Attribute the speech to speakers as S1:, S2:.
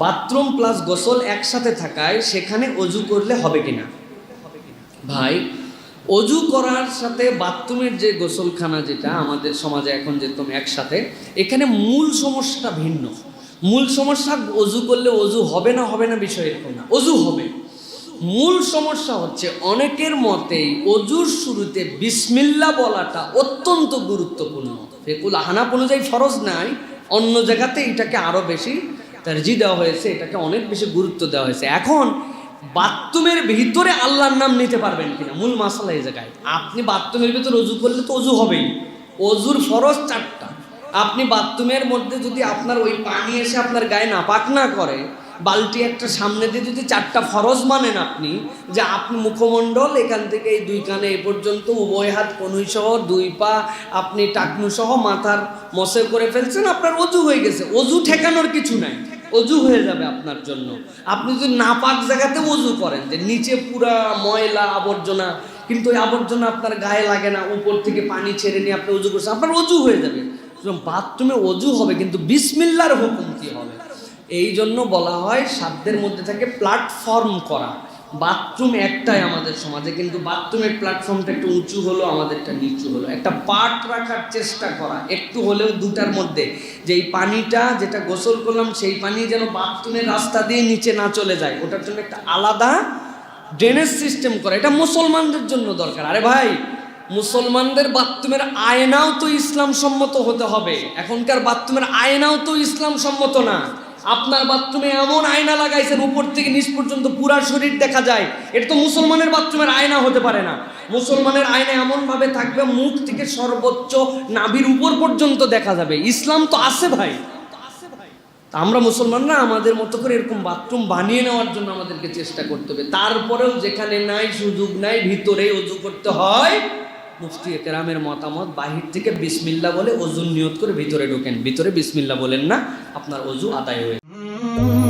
S1: Bathroom plus গোসল একসাথে থাকায় সেখানে অজু করলে হবে কিনা? ভাই, অজু করার সাথে বাথরুমের যে গোসলখানা যেটা আমাদের সমাজে এখন যেরকম একসাথে, এখানে মূল সমস্যাটা ভিন্ন। মূল সমস্যা অজু করলে অজু হবে না হবে না বিষয় এরকম না। অজু হবে। মূল সমস্যা হচ্ছে অনেকের মতেই অজুর শুরুতে বিসমিল্লা বলাটা অত্যন্ত গুরুত্বপূর্ণ। ফেকুল হানাপ অনুযায়ী ফরজ নাই, অন্য জায়গাতে এটাকে আরও বেশি তারজি দেওয়া হয়েছে, এটাকে অনেক বেশি গুরুত্ব দেওয়া হয়েছে। এখন, বাথরুমের ভিতরে আল্লাহর নাম নিতে পারবেন কিনা? মূল মাসালা এই জায়গায়। আপনি বাথরুমের ভিতরে অজু করলে তো অজু হবেই। অজুর ফরজ চারটা। আপনি বাথরুমের মধ্যে যদি আপনার ওই পানি এসে আপনার গায়ে না নাপাক না করে, বালতি একটা সামনে দিয়ে যদি চারটা ফরজ মানেন আপনি, যে আপনি মুখমণ্ডল, এখান থেকে এই দুই কানে এ পর্যন্ত উভয় হাত কনুই সহ দুই পা আপনি টাকনু সহ মাথার মশে করে ফেলছেন, আপনার অজু হয়ে গেছে। অজু ঠেকানোর কিছু নাই। অজু হয়ে যাবে আপনার জন্য। আপনি যদি না পাক জায়গাতে অজু করেন, যে নিচে পুরা ময়লা আবর্জনা, কিন্তু ওই আবর্জনা আপনার গায়ে লাগে না, উপর থেকে পানি ছেড়ে নিয়ে আপনি অজু করছেন, আপনার অজু হয়ে যাবে। বাথরুমে অজু হবে, কিন্তু বিসমিল্লার হুকুম কি হবে? এই জন্য বলা হয় সাধ্যের মধ্যে থাকে প্ল্যাটফর্ম করা। বাথরুম একটাই আমাদের সমাজে, কিন্তু বাথরুমের প্ল্যাটফর্মটা একটু উঁচু হলো আমাদেরটা নিচু হলো। একটা পাট রাখার চেষ্টা করা, একটু হলেও দুটার মধ্যে। যে এই পানিটা যেটা গোসল করলাম, সেই পানি যেন বাথরুমের রাস্তা দিয়ে নিচে না চলে যায়। ওটার জন্য একটা আলাদা ড্রেনেজ সিস্টেম করা। এটা মুসলমানদের জন্য দরকার। আরে ভাই, মুসলমানদের বাথরুমের আয়নাও তো ইসলাম সম্মত হতে হবে। এখনকার বাথরুমের আয়নাও তো ইসলাম সম্মত না। আপনার বাথরুমে এমন আয়না লাগাইছেন, উপর থেকে নিচ পর্যন্ত পুরা শরীর দেখা যায়। এটা তো মুসলমানের বাথরুমের আয়না হতে পারে না। মুসলমানের আয়না এমনভাবে থাকবে, মুখ থেকে সর্বোচ্চ নাভির উপর পর্যন্ত দেখা যাবে। ইসলাম তো আছে ভাই। আমরা মুসলমানরা আমাদের মতো করে এরকম বাথরুম বানিয়ে নেওয়ার জন্য আমাদেরকে চেষ্টা করতে হবে। তারপরেও যেখানে নাই সুযোগ নাই ভিতরে অজু করতে হয়। মুফতি একরামের মতামত, বাহির থেকে বিসমিল্লা বলে অজুর নিয়ত করে ভিতরে ঢোকেন। ভিতরে বিসমিল্লা বলেন না, আপনার অজু আদায় হয়ে Mm-hmm.